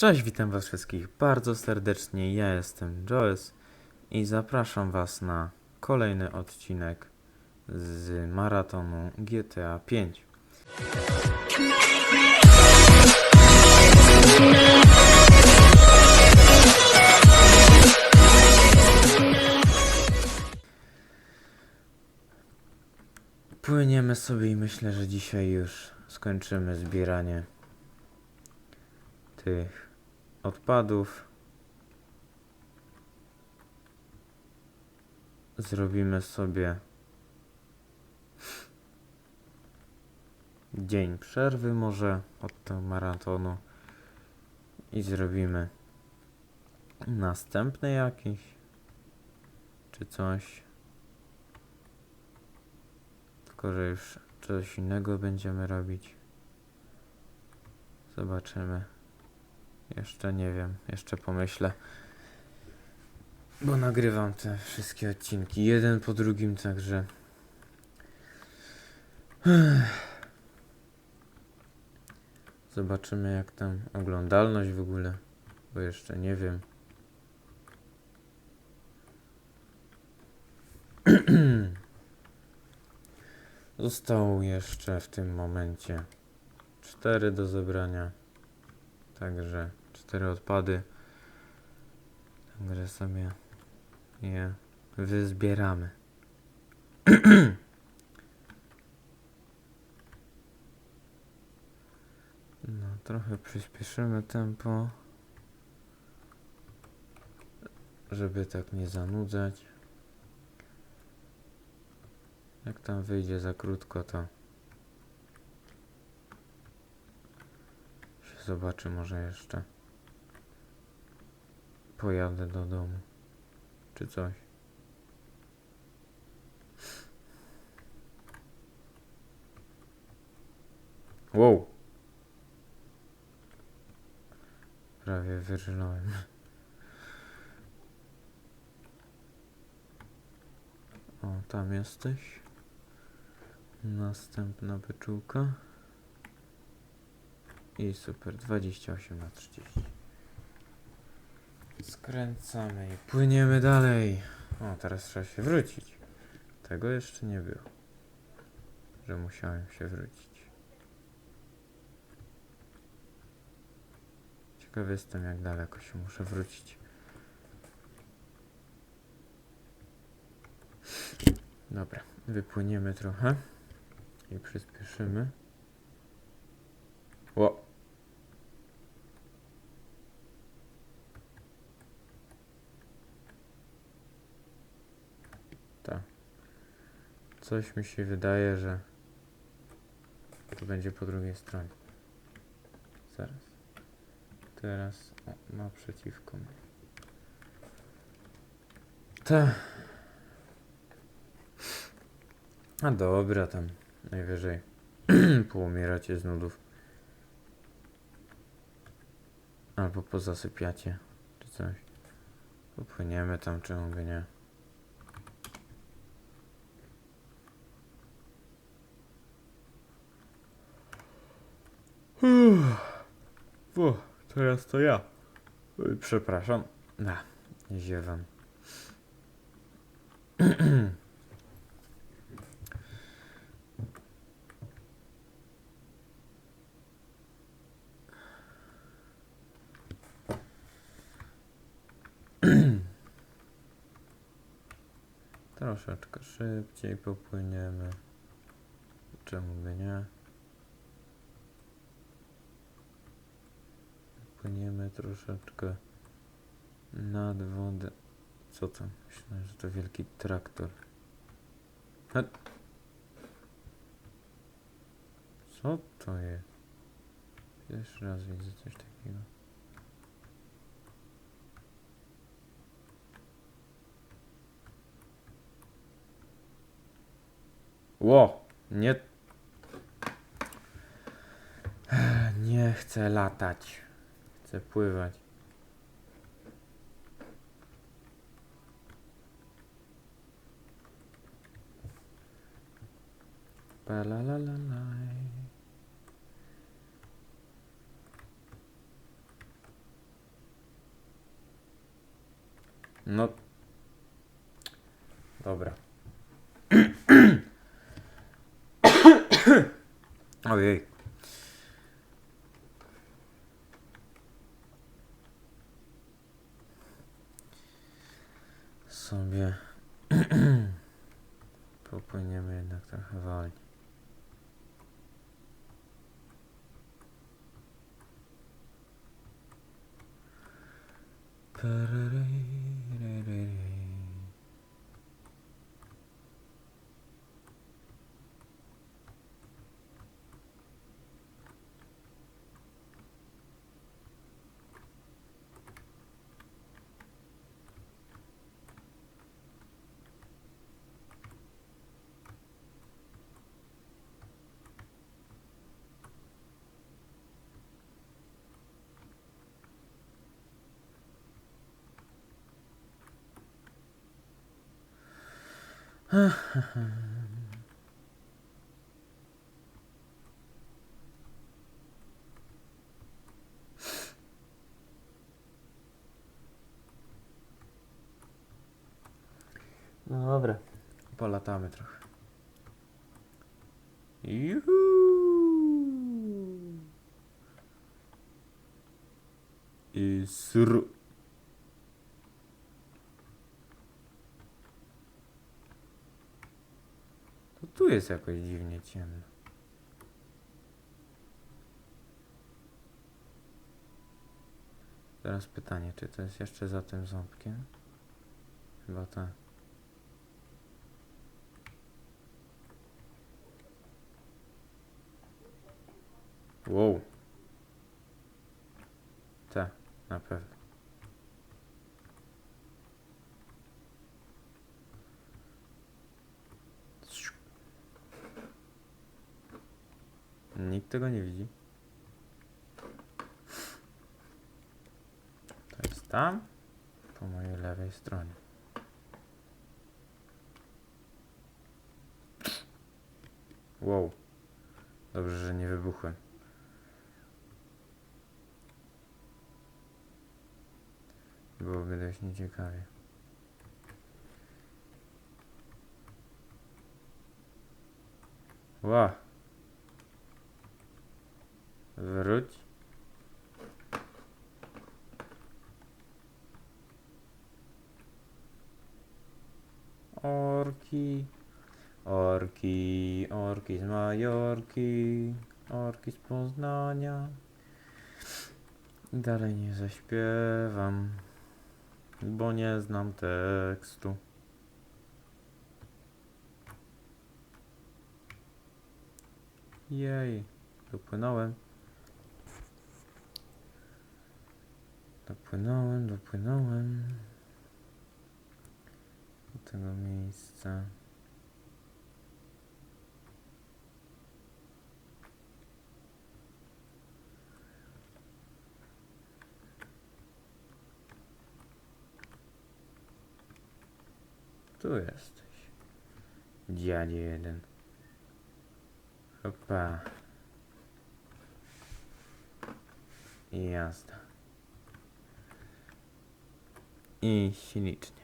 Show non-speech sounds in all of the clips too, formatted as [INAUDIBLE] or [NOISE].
Cześć, witam was wszystkich bardzo serdecznie. Ja jestem Joes i zapraszam was na kolejny odcinek z maratonu GTA 5. Płyniemy sobie i myślę, że dzisiaj już skończymy zbieranie tych odpadów. Zrobimy sobie dzień przerwy może od tego maratonu i zrobimy następny jakiś czy coś. Tylko, że już coś innego będziemy robić. Zobaczymy. Jeszcze nie wiem, jeszcze pomyślę. Bo nagrywam te wszystkie odcinki, jeden po drugim, także. [SIGHS] Zobaczymy, jak tam oglądalność w ogóle, bo jeszcze nie wiem. [CLEARS THROAT] Zostało jeszcze w tym momencie cztery do zebrania. Także cztery odpady. Także sobie je wyzbieramy. [CLEARS THROAT] No, trochę przyspieszymy tempo, żeby tak nie zanudzać. Jak tam wyjdzie za krótko, to się zobaczy może jeszcze. Pojadę do domu. Czy coś. Wow. Prawie wyrżnąłem. O, tam jesteś. Następna beczułka. I super, 28 na 30. Skręcamy i płyniemy dalej. O, teraz trzeba się wrócić. Tego jeszcze nie było. Że musiałem się wrócić. Ciekawy jestem, jak daleko się muszę wrócić. Dobra, wypłyniemy trochę i przyspieszymy. Ło. Tak. Coś mi się wydaje, że to będzie po drugiej stronie. Zaraz. Teraz o, naprzeciwko mnie. Ta. A dobra, tam najwyżej [CLEARS THROAT] poumieracie z nudów. Albo pozasypiacie, czy coś. Popłyniemy tam, czemu by nie. Uff, teraz to ja. Przepraszam. Na, ziewam. [CLEARS THROAT] Troszeczkę szybciej popłyniemy. Czemu by nie? Płyniemy troszeczkę nad wodę. Co to? Myślałem, że to wielki traktor. A... Co to jest? Pierwszy raz widzę coś takiego. Ło! Nie... Nie chcę latać. Chcę pływać. No. Dobra. [COUGHS] Ojej. Sobie [CLEARS THROAT] popłyniemy jednak trochę wolniej. [LAUGHS] No dobra. Polatamy trochę. Juhu! I sru. Jest jakoś dziwnie ciemno. Teraz pytanie, czy to jest jeszcze za tym ząbkiem? Chyba tak. Wow. Tak, na pewno. Tego nie widzi. To jest tam, po mojej lewej stronie. Wow. Dobrze, że nie wybuchłem. Byłoby dość nieciekawie. Ła. Wróć. Orki. Orki, orki z Majorki, orki z Poznania. Dalej nie zaśpiewam, bo nie znam tekstu. Jej, dopłynąłem. Dopłynąłem, dopłynąłem do tego miejsca. Tu jesteś. Dziadzie jeden. Hopa. I. I ślicznie.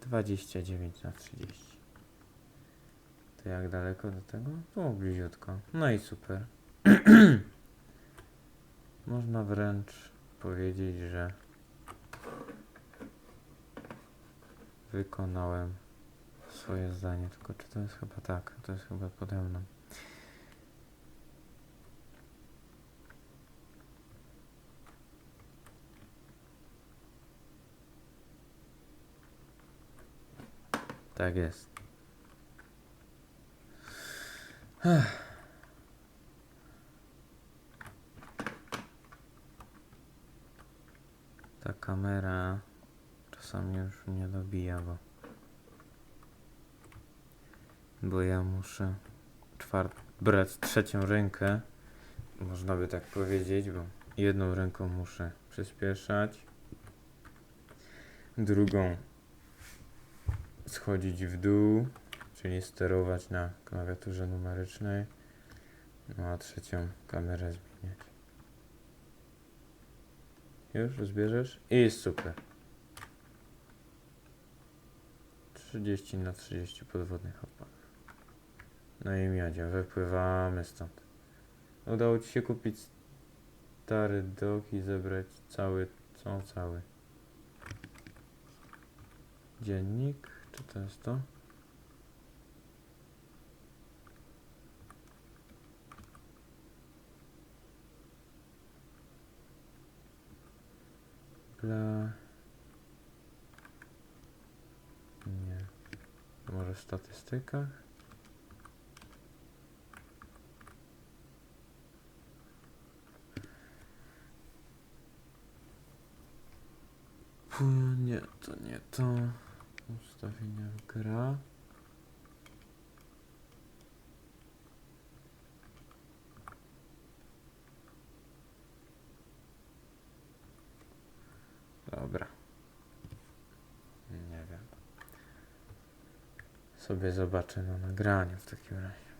29 na 30. To jak daleko do tego? Tu bliziutko. No i super. [CLEARS THROAT] Można wręcz powiedzieć, że wykonałem swoje zdanie, tylko czy to jest chyba tak, to jest chyba pode mną. Tak jest. Ta kamera czasami już mnie dobija, bo bo ja muszę czwart brać trzecią rękę, można by tak powiedzieć, bo jedną ręką muszę przyspieszać, drugą schodzić w dół, czyli sterować na klawiaturze numerycznej, no a trzecią kamerę zmieniać. Już zbierzesz? I super. 30 na 30 podwodnych odpadów. No i miodzie, wypływamy stąd. Udało ci się kupić stary dok i zebrać cały, co cały. Dziennik, to jest to? Dla... Nie. Może? Fu, Nie, to nie to. Ustawienia gra. Dobra. Nie wiem. Sobie zobaczę na nagraniu w takim razie.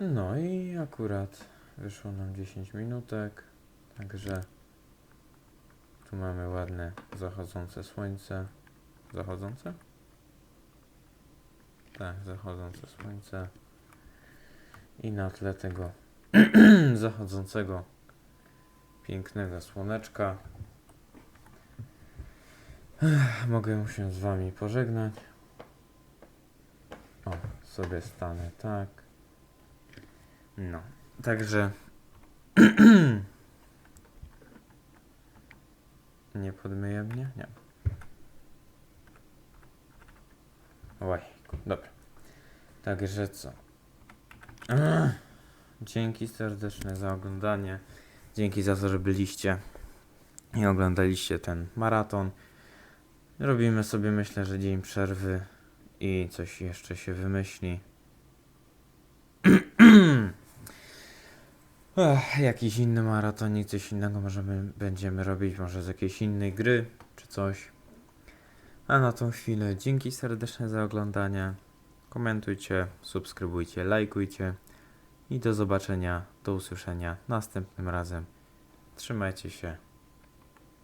No i akurat wyszło nam 10 minutek, także tu mamy ładne zachodzące słońce. Zachodzące? Tak, zachodzące słońce. I na tle tego [CLEARS THROAT] zachodzącego pięknego słoneczka mogę się z wami pożegnać. O, sobie stanę tak. No, także [CLEARS THROAT] nie podmyje mnie? Nie. Oj, dobra. Także co? [CLEARS THROAT] Dzięki serdeczne za oglądanie. Dzięki za to, że byliście i oglądaliście ten maraton. Robimy sobie, myślę, że dzień przerwy i coś jeszcze się wymyśli. Ech, jakiś inny maratonik, coś innego możemy, będziemy robić, może z jakiejś innej gry, czy coś. A na tą chwilę dzięki serdeczne za oglądanie. Komentujcie, subskrybujcie, lajkujcie i do zobaczenia, do usłyszenia następnym razem. Trzymajcie się.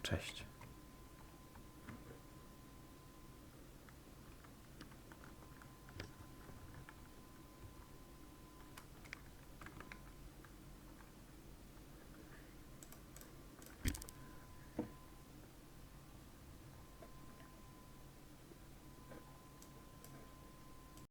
Cześć.